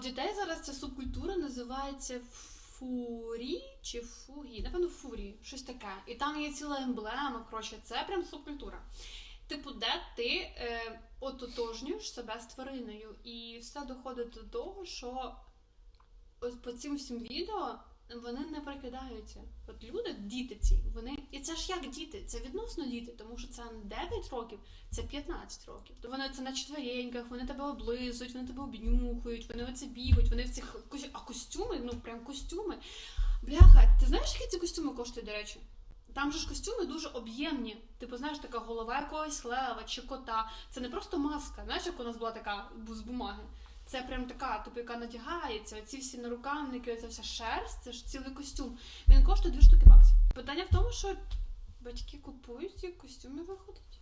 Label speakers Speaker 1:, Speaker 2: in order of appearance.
Speaker 1: дітей зараз ця субкультура називається фурі чи фугі, напевно, фурі, щось таке. І там є ціла емблема. Коротше, це прям субкультура. Типу, де ти е, ототожнюєш себе з твариною, і все доходить до того, що по цим всім відео вони не прикидаються. От люди, діти ці, вони. І це ж як діти, це відносно діти, тому що це не 9 років, це 15 років. То вони це на четвереньках, вони тебе облизують, вони тебе обнюхують, вони оце бігають, вони в цих а костюми, ну прям костюми. Бляха, ти знаєш, які ці костюми коштують, до речі? Там же ж костюми дуже об'ємні. Типу, знаєш, така голова якогось лева чи кота. Це не просто маска. Знаєш, як у нас була така з бумаги. Це прям така, типу, яка надягається. Оці всі нарукавники, оця вся шерсть, це ж цілий костюм. Він коштує 2 штуки баксів. Питання в тому, що батьки купують ці костюми виходить.